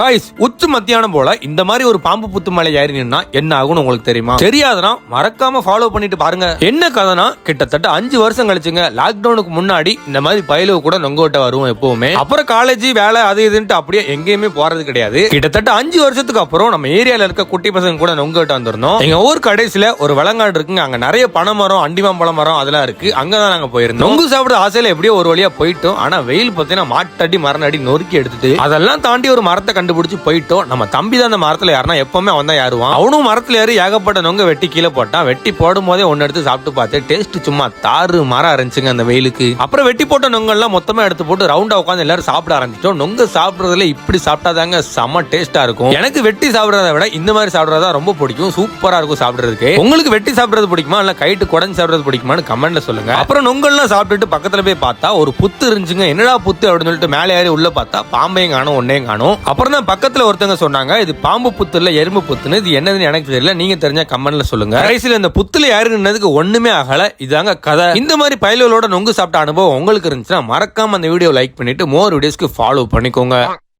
Guys உச்சு மத்தியானம் போல இந்த மாதிரி ஒரு பாம்பு புத்து மலை ஏறினா என்ன ஆகும்னு உங்களுக்கு தெரியுமா? தெரியாதுன்னா மறக்காம ஃபாலோ பண்ணிட்டு பாருங்க. என்ன கதைனா கிட்டத்தட்ட அஞ்சு வருஷம் கழிச்சுங்க லாக்டவுனுக்கு முன்னாடி இந்த மாதிரி பயிலு கூட நொங்கோட்ட வருவோம் எப்பவுமே. அப்புறம் காலேஜ் வேலை அது இதுன்ட்டு அப்படியே எங்கேயுமே போறது கிடையாது. கிட்டத்தட்ட அஞ்சு வருஷத்துக்கு அப்புறம் நம்ம ஏரியால இருக்க குட்டி பசங்க கூட நொங்கோட்ட வந்திருந்தோம். எங்க ஊர் கடைசியில ஒரு வளங்காடு இருக்குங்க அங்க நிறைய பனை மரம் அண்டிமாம்பழ மரம் அதெல்லாம் இருக்கு. அங்கதான் நாங்க போயிருந்தோம். நொங்கு சாப்பிட ஆசையில எப்படியோ ஒரு வழியா போயிட்டோம். ஆனா வெயில் பார்த்தீங்கன்னா மாட்டடி மரணடி நொறுக்கி எடுத்துட்டு அதெல்லாம் தாண்டி ஒரு மரத்தை கண்டுபிடிச்சி போயிட்டோம். நம்ம தம்பி தான் அந்த மரத்துல யாருனா எப்பவுமே அவன் தான் ஏறுவான் அவனும் மரத்துல ஏறி ஏகப்பட்ட நொங்க வெட்டி கீழே போட்டான். வெட்டி போடும் போதே ஒன்னு எடுத்து சாப்பிட்டு பார்த்து டேஸ்ட் சும்மா தாறு மரம் இருந்துச்சுங்க அந்த வெயிலுக்கு. அப்புறம் வெட்டி போட்ட நொங்கெல்லாம் மொத்தமா எடுத்து போட்டு ரவுண்டா உட்காந்து எல்லாரும் சாப்பிட ஆரம்பிச்சோம் நொங்க சாப்பிடுறதுல இப்படி சாப்பிட்டாதாங்க செம்ம டேஸ்டா இருக்கும். எனக்கு வெட்டி சாப்பிடுறத விட இந்த மாதிரி சாப்பிடுறதா ரொம்ப பிடிக்கும். சூப்பரா இருக்கும் சாப்பிடுறதுக்கு. உங்களுக்கு வெட்டி சாப்பிடுறது பிடிக்குமா? இல்ல கைட்டு குடஞ்சு சாப்பிடுறது பிடிக்குமான்னு கமெண்ட்ல சொல்லுங்க. அப்புறம் நொங்கல்லாம் சாப்பிட்டுட்டு பக்கத்துல போய் பார்த்தா ஒரு புத்து இருந்துச்சுங்க. என்னடா புத்து அப்படின்னு சொல்லிட்டு மேலே ஏறி உள்ள பார்த்தா பாம்பையும் காணும் ஒன்னையும் காணும். அப்புறம் தான் பக்கத்துல ஒருத்தவங்க சொன்னாங்க இது பாம்பு புத்துல எறும்பு புத்துன்னு இது என்னதுன்னு எனக்கு தெரியல நீங்க தெரிஞ்ச கமெண்ட்ல சொல்லுங்க. கடைசியில் இந்த புத்துல ஏறினதுக்கு ஒண்ணுமே ஆகல இதாங்க கதை. இந்த மாதிரி பயல்களோட நொங்கு சாப்பிட்ட அனுபவம் உங்களுக்கு இருந்துச்சுன்னா மறக்காம அந்த வீடியோ லைக் பண்ணிட்டு மோர் வீடியோஸ்க்கு ஃபாலோ பண்ணிக்கோங்க.